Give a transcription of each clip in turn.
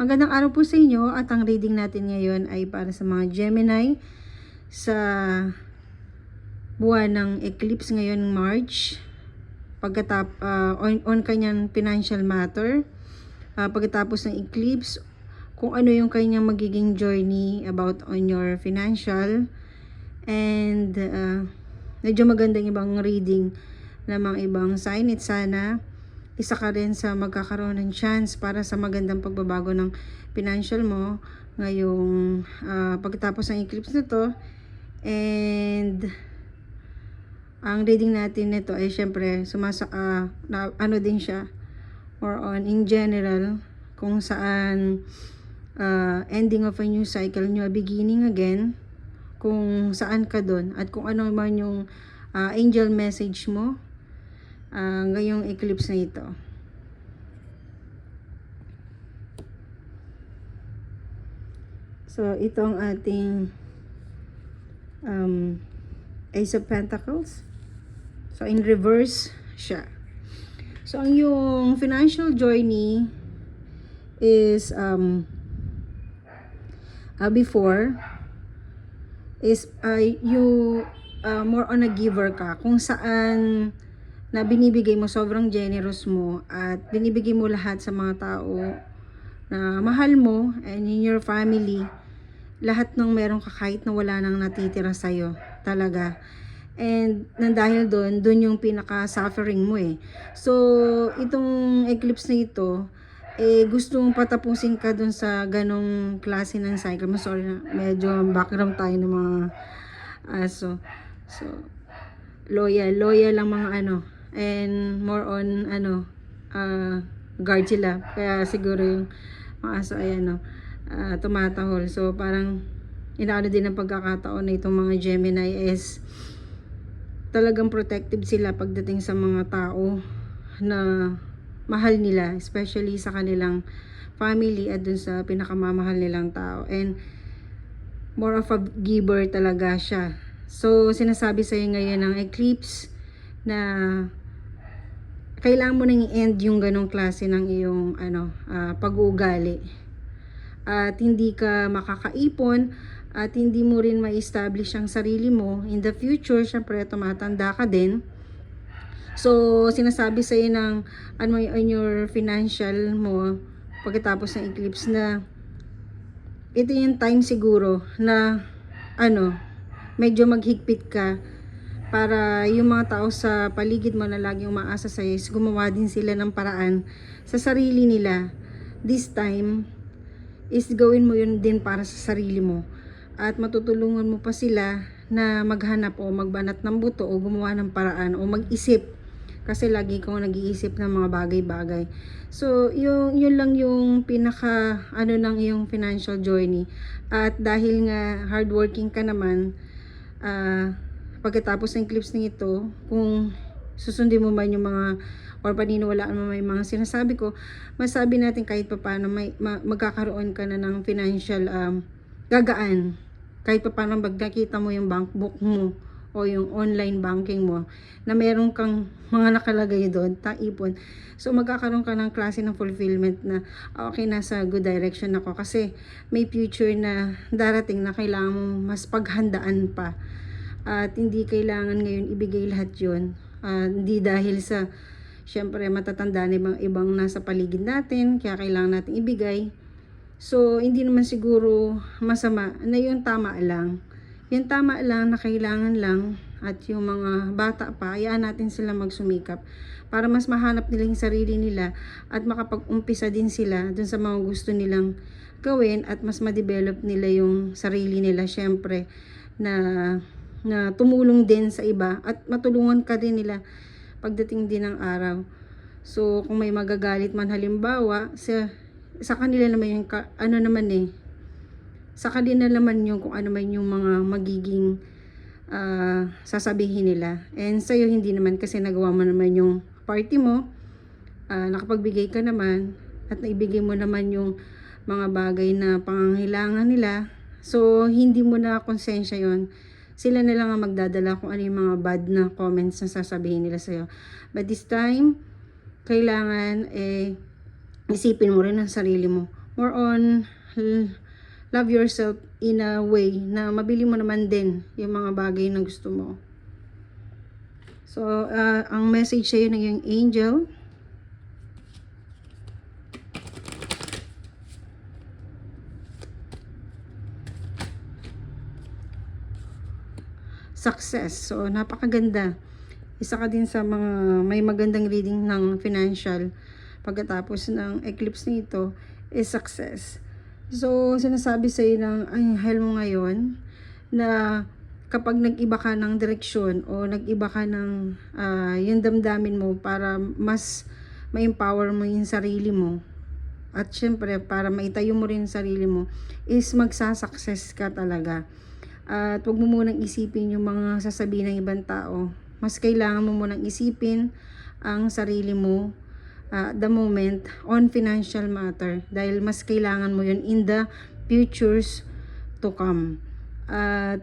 Magandang araw po sa inyo at ang reading natin ngayon ay para sa mga Gemini sa buwan ng eclipse ngayon March. Pagkatap ah, on, on kanyang financial matter. Ah, pagkatapos ng eclipse kung ano yung kanyang magiging journey about on your financial. And ah, medyo magandang ibang reading ng mga ibang sign. It sana isa ka rin sa magkakaroon ng chance para sa magandang pagbabago ng financial mo ngayong ah, pagkatapos ng eclipse na to. And ang reading natin nito ay syempre sumasa ah, na, ano din siya or on in general kung saan ah, ending of a new cycle new beginning again kung saan ka doon at kung ano man yung ah, angel message mo ah, ngayong eclipse na ito. So, ito ang ating um, Ace of Pentacles. So, in reverse siya. So, ang yung financial journey is um, uh, before is uh, you uh, more on a giver ka kung saan na binibigay mo sobrang generous mo at binibigay mo lahat sa mga tao na mahal mo and in your family lahat ng meron ka kahit na wala nang natitira sa'yo talaga. And nang dahil doon doon yung pinaka suffering mo eh. So itong eclipse na ito eh gusto mong patapusin ka doon sa ganong klase ng cycle. Mo sorry na medyo background tayo ng mga aso so loyal loyal lang mga ano and more on ano ah guard sila. Kaya siguro yung mga aso ay ano ah, tumatahol. So parang inaano din ang pagkakataon na itong mga Gemini is talagang protective sila pagdating sa mga tao na mahal nila especially sa kanilang family at dun sa pinakamamahal nilang tao. And more of a giver talaga siya. So sinasabi sa ngayon ng eclipse na kailangan mo nang i-end yung ganong klase ng iyong ano ah, pag-uugali. At hindi ka makakaipon at hindi mo rin ma-establish ang sarili mo. In the future syempre tumatanda ka din. So sinasabi sa ng ano on your financial mo pagkatapos ng eclipse na ito yung time siguro na ano medyo maghigpit ka para yung mga tao sa paligid mo na laging umaasa sa is gumawa din sila ng paraan sa sarili nila. This time is gawin mo yun din para sa sarili mo. At matutulungan mo pa sila na maghanap o magbanat ng buto o gumawa ng paraan o mag-isip. Kasi lagi kang nag-iisip ng mga bagay-bagay. So, yung, yun lang yung pinaka, ano ng yung financial journey. At dahil nga hardworking ka naman, ah, pagkatapos ng clips na ito, kung susundin mo man yung mga or paniniwalaan mo may mga sinasabi ko, masabi natin kahit pa paano may, ma- magkakaroon ka na ng financial um, gagaan. Kahit pa paano pag nakita mo yung bank book mo o yung online banking mo na meron kang mga nakalagay doon, taipon. So magkakaroon ka ng klase ng fulfillment na ah, okay, nasa good direction ako kasi may future na darating na kailangan mong mas paghandaan pa at hindi kailangan ngayon ibigay lahat yon Ah, hindi dahil sa syempre matatanda na ibang ibang nasa paligid natin kaya kailangan natin ibigay. So hindi naman siguro masama na yun tama lang. Yung tama lang na kailangan lang at yung mga bata pa hayaan natin sila magsumikap para mas mahanap nila yung sarili nila at makapag-umpisa din sila dun sa mga gusto nilang gawin at mas ma-develop nila yung sarili nila syempre na na tumulong din sa iba at matulungan ka din nila pagdating din ng araw. So, kung may magagalit man halimbawa, sa, sa kanila naman yung, ano naman eh, sa kanila naman yung kung ano man yung mga magiging ah, sasabihin nila. And sa'yo hindi naman kasi nagawa mo naman yung party mo, ah, nakapagbigay ka naman, at naibigay mo naman yung mga bagay na pangangailangan nila. So, hindi mo na konsensya yon sila na lang ang magdadala kung ano yung mga bad na comments na sasabihin nila sa'yo. But this time, kailangan eh, isipin mo rin ang sarili mo. more on love yourself in a way na mabili mo naman din yung mga bagay na gusto mo. So, ah, ang message sa'yo ng yung angel, success. So, napakaganda. Isa ka din sa mga may magandang reading ng financial pagkatapos ng eclipse nito is success. So, sinasabi sa ng anghel mo ngayon na kapag nag-iba ka ng direksyon o nag-iba ka ng ah, yung damdamin mo para mas ma-empower mo yung sarili mo at syempre para maitayo mo rin sarili mo is magsasucess ka talaga. At huwag mo munang isipin yung mga sasabihin ng ibang tao. Mas kailangan mo munang isipin ang sarili mo uh, the moment on financial matter dahil mas kailangan mo yun in the futures to come. At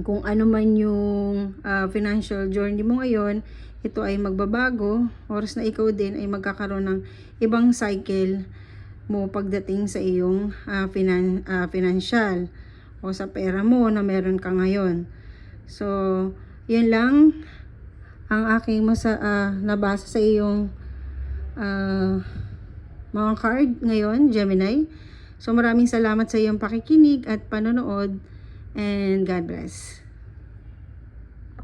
kung ano man yung ah, financial journey mo ngayon, ito ay magbabago. Oras na ikaw din ay magkakaroon ng ibang cycle mo pagdating sa iyong ah, finan- ah, financial o sa pera mo na meron ka ngayon. So, yun lang ang aking masa, ah, nabasa sa iyong ah, mga card ngayon, Gemini. So, maraming salamat sa iyong pakikinig at panonood and God bless.